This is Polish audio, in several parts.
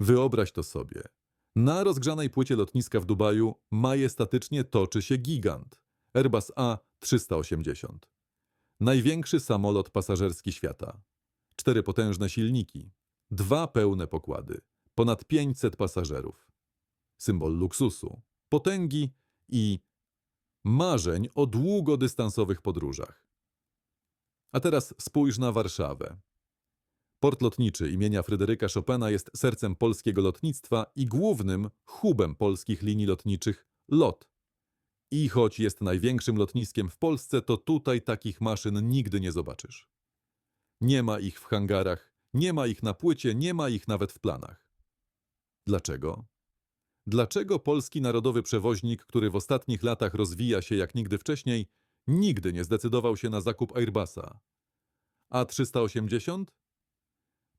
Wyobraź to sobie. Na rozgrzanej płycie lotniska w Dubaju majestatycznie toczy się gigant Airbus A380. Największy samolot pasażerski świata. Cztery potężne silniki, dwa pełne pokłady, ponad 500 pasażerów. Symbol luksusu, potęgi i marzeń o długodystansowych podróżach. A teraz spójrz na Warszawę. Port lotniczy imienia Fryderyka Chopina jest sercem polskiego lotnictwa i głównym hubem polskich linii lotniczych LOT. I choć jest największym lotniskiem w Polsce, to tutaj takich maszyn nigdy nie zobaczysz. Nie ma ich w hangarach, nie ma ich na płycie, nie ma ich nawet w planach. Dlaczego? Dlaczego polski narodowy przewoźnik, który w ostatnich latach rozwija się jak nigdy wcześniej, nigdy nie zdecydował się na zakup Airbusa? A380?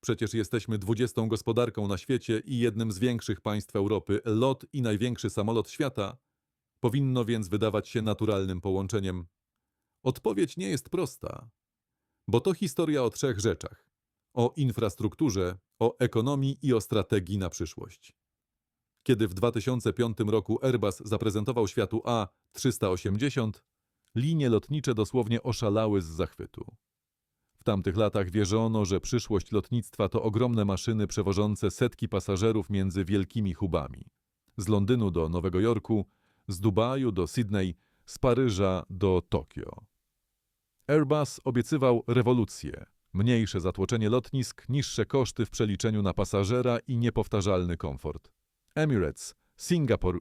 Przecież jesteśmy dwudziestą gospodarką na świecie i jednym z większych państw Europy. LOT i największy samolot świata powinno więc wydawać się naturalnym połączeniem. Odpowiedź nie jest prosta, bo to historia o trzech rzeczach: o infrastrukturze, o ekonomii i o strategii na przyszłość. Kiedy w 2005 roku Airbus zaprezentował światu A380, linie lotnicze dosłownie oszalały z zachwytu. Tamtych latach wierzono, że przyszłość lotnictwa to ogromne maszyny przewożące setki pasażerów między wielkimi hubami. Z Londynu do Nowego Jorku, z Dubaju do Sydney, z Paryża do Tokio. Airbus obiecywał rewolucję, mniejsze zatłoczenie lotnisk, niższe koszty w przeliczeniu na pasażera i niepowtarzalny komfort. Emirates, Singapore,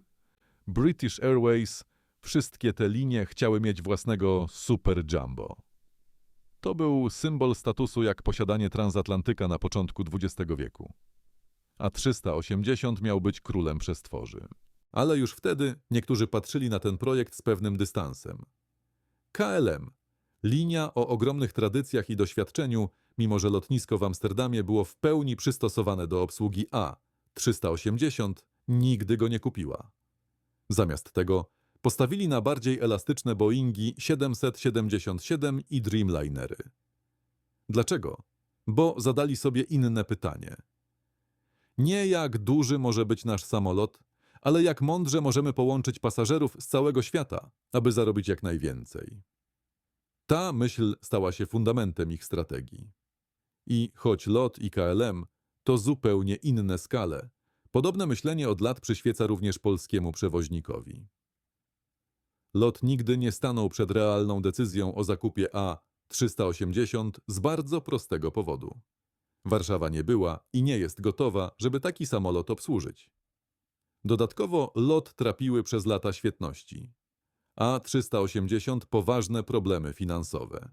British Airways, wszystkie te linie chciały mieć własnego super jumbo. To był symbol statusu jak posiadanie transatlantyka na początku XX wieku. A 380 miał być królem przestworzy. Ale już wtedy niektórzy patrzyli na ten projekt z pewnym dystansem. KLM, linia o ogromnych tradycjach i doświadczeniu, mimo że lotnisko w Amsterdamie było w pełni przystosowane do obsługi A380, nigdy go nie kupiła. Zamiast tego postawili na bardziej elastyczne Boeingi 777 i Dreamlinery. Dlaczego? Bo zadali sobie inne pytanie. Nie jak duży może być nasz samolot, ale jak mądrze możemy połączyć pasażerów z całego świata, aby zarobić jak najwięcej. Ta myśl stała się fundamentem ich strategii. I choć LOT i KLM to zupełnie inne skale, podobne myślenie od lat przyświeca również polskiemu przewoźnikowi. LOT nigdy nie stanął przed realną decyzją o zakupie A380 z bardzo prostego powodu. Warszawa nie była i nie jest gotowa, żeby taki samolot obsłużyć. Dodatkowo LOT trapiły przez lata świetności. A380 poważne problemy finansowe.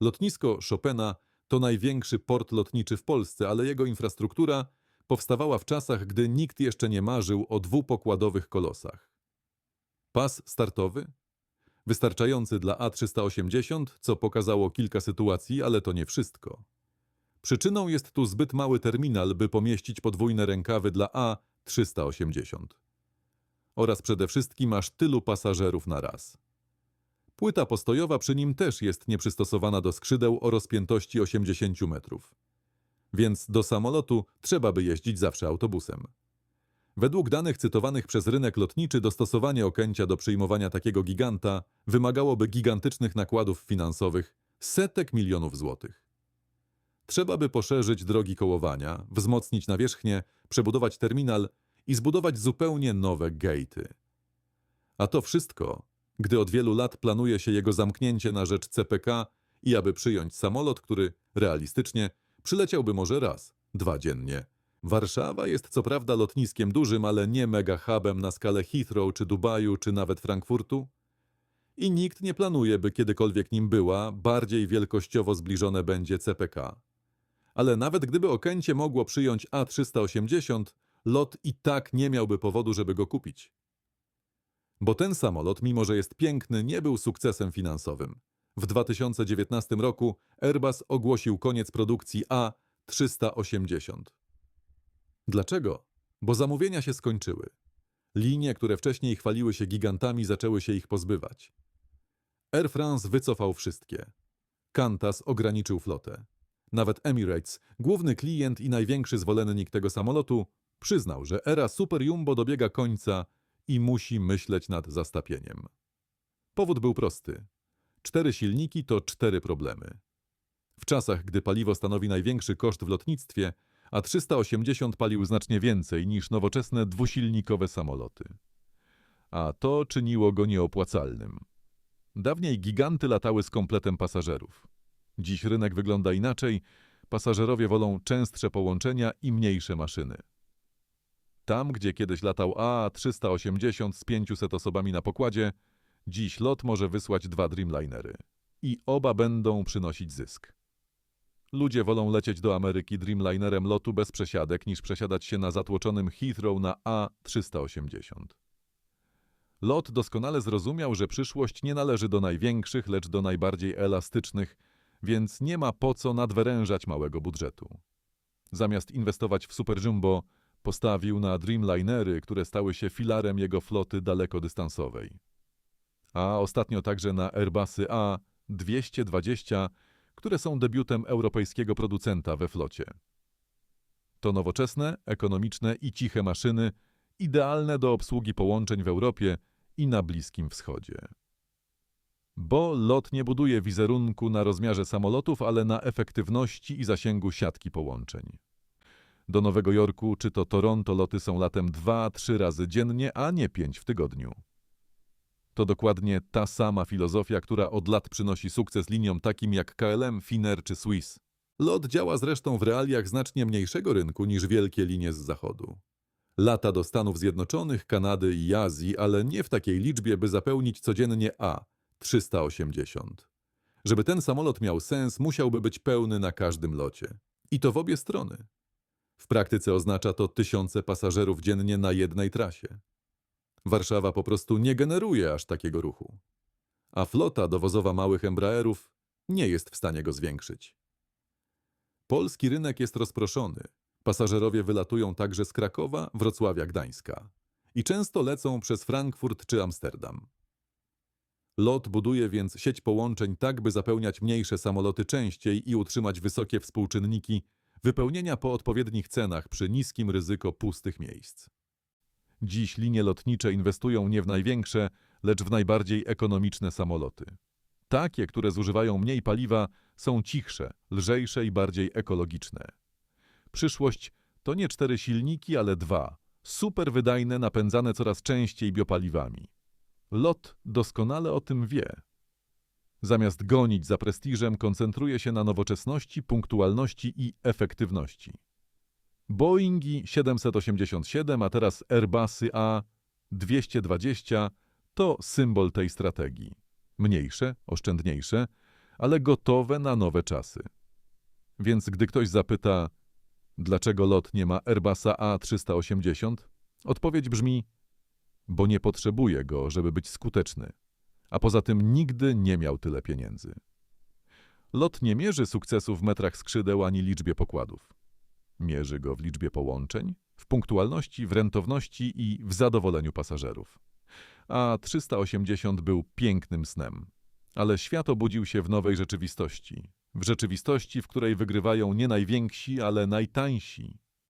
Lotnisko Chopina to największy port lotniczy w Polsce, ale jego infrastruktura powstawała w czasach, gdy nikt jeszcze nie marzył o dwupokładowych kolosach. Pas startowy? Wystarczający dla A380, co pokazało kilka sytuacji, ale to nie wszystko. Przyczyną jest tu zbyt mały terminal, by pomieścić podwójne rękawy dla A380. Oraz przede wszystkim aż tylu pasażerów na raz. Płyta postojowa przy nim też jest nieprzystosowana do skrzydeł o rozpiętości 80 metrów. Więc do samolotu trzeba by jeździć zawsze autobusem. Według danych cytowanych przez rynek lotniczy dostosowanie Okęcia do przyjmowania takiego giganta wymagałoby gigantycznych nakładów finansowych setek milionów złotych. Trzeba by poszerzyć drogi kołowania, wzmocnić nawierzchnię, przebudować terminal i zbudować zupełnie nowe gatey. A to wszystko, gdy od wielu lat planuje się jego zamknięcie na rzecz CPK i aby przyjąć samolot, który realistycznie przyleciałby może raz, dwa dziennie. Warszawa jest co prawda lotniskiem dużym, ale nie mega hubem na skalę Heathrow czy Dubaju czy nawet Frankfurtu. I nikt nie planuje, by kiedykolwiek nim była, bardziej wielkościowo zbliżone będzie CPK. Ale nawet gdyby Okęcie mogło przyjąć A380, lot i tak nie miałby powodu, żeby go kupić. Bo ten samolot, mimo że jest piękny, nie był sukcesem finansowym. W 2019 roku Airbus ogłosił koniec produkcji A380. Dlaczego? Bo zamówienia się skończyły. Linie, które wcześniej chwaliły się gigantami, zaczęły się ich pozbywać. Air France wycofał wszystkie. Qantas ograniczył flotę. Nawet Emirates, główny klient i największy zwolennik tego samolotu, przyznał, że era Super Jumbo dobiega końca i musi myśleć nad zastapieniem. Powód był prosty. Cztery silniki to cztery problemy. W czasach, gdy paliwo stanowi największy koszt w lotnictwie, a 380 palił znacznie więcej niż nowoczesne dwusilnikowe samoloty. A to czyniło go nieopłacalnym. Dawniej giganty latały z kompletem pasażerów. Dziś rynek wygląda inaczej, pasażerowie wolą częstsze połączenia i mniejsze maszyny. Tam, gdzie kiedyś latał A380 z 500 osobami na pokładzie, dziś lot może wysłać dwa Dreamlinery. I oba będą przynosić zysk. Ludzie wolą lecieć do Ameryki Dreamlinerem lotu bez przesiadek, niż przesiadać się na zatłoczonym Heathrow na A380. Lot doskonale zrozumiał, że przyszłość nie należy do największych, lecz do najbardziej elastycznych, więc nie ma po co nadwyrężać małego budżetu. Zamiast inwestować w Super Jumbo, postawił na Dreamlinery, które stały się filarem jego floty dalekodystansowej. A ostatnio także na Airbusy A220, które są debiutem europejskiego producenta we flocie. To nowoczesne, ekonomiczne i ciche maszyny, idealne do obsługi połączeń w Europie i na Bliskim Wschodzie. Bo LOT nie buduje wizerunku na rozmiarze samolotów, ale na efektywności i zasięgu siatki połączeń. Do Nowego Jorku czy to Toronto loty są latem 2-3 razy dziennie, a nie 5 w tygodniu. To dokładnie ta sama filozofia, która od lat przynosi sukces liniom takim jak KLM, Finnair czy Swiss. LOT działa zresztą w realiach znacznie mniejszego rynku niż wielkie linie z zachodu. Lata do Stanów Zjednoczonych, Kanady i Azji, ale nie w takiej liczbie, by zapełnić codziennie A380. Żeby ten samolot miał sens, musiałby być pełny na każdym locie. I to w obie strony. W praktyce oznacza to tysiące pasażerów dziennie na jednej trasie. Warszawa po prostu nie generuje aż takiego ruchu. A flota dowozowa małych Embraerów nie jest w stanie go zwiększyć. Polski rynek jest rozproszony. Pasażerowie wylatują także z Krakowa, Wrocławia, Gdańska. I często lecą przez Frankfurt czy Amsterdam. LOT buduje więc sieć połączeń tak, by zapełniać mniejsze samoloty częściej i utrzymać wysokie współczynniki wypełnienia po odpowiednich cenach przy niskim ryzyko pustych miejsc. Dziś linie lotnicze inwestują nie w największe, lecz w najbardziej ekonomiczne samoloty. Takie, które zużywają mniej paliwa, są cichsze, lżejsze i bardziej ekologiczne. Przyszłość to nie cztery silniki, ale dwa, super wydajne, napędzane coraz częściej biopaliwami. LOT doskonale o tym wie. Zamiast gonić za prestiżem, koncentruje się na nowoczesności, punktualności i efektywności. Boeingi 787, a teraz Airbusy A220 to symbol tej strategii. Mniejsze, oszczędniejsze, ale gotowe na nowe czasy. Więc gdy ktoś zapyta, dlaczego lot nie ma Airbusa A380, odpowiedź brzmi, bo nie potrzebuje go, żeby być skuteczny, a poza tym nigdy nie miał tyle pieniędzy. Lot nie mierzy sukcesu w metrach skrzydeł ani liczbie pokładów. Mierzy go w liczbie połączeń, w punktualności, w rentowności i w zadowoleniu pasażerów. A 380 był pięknym snem. Ale świat obudził się w nowej rzeczywistości. W rzeczywistości, w której wygrywają nie najwięksi, ale najtańsi.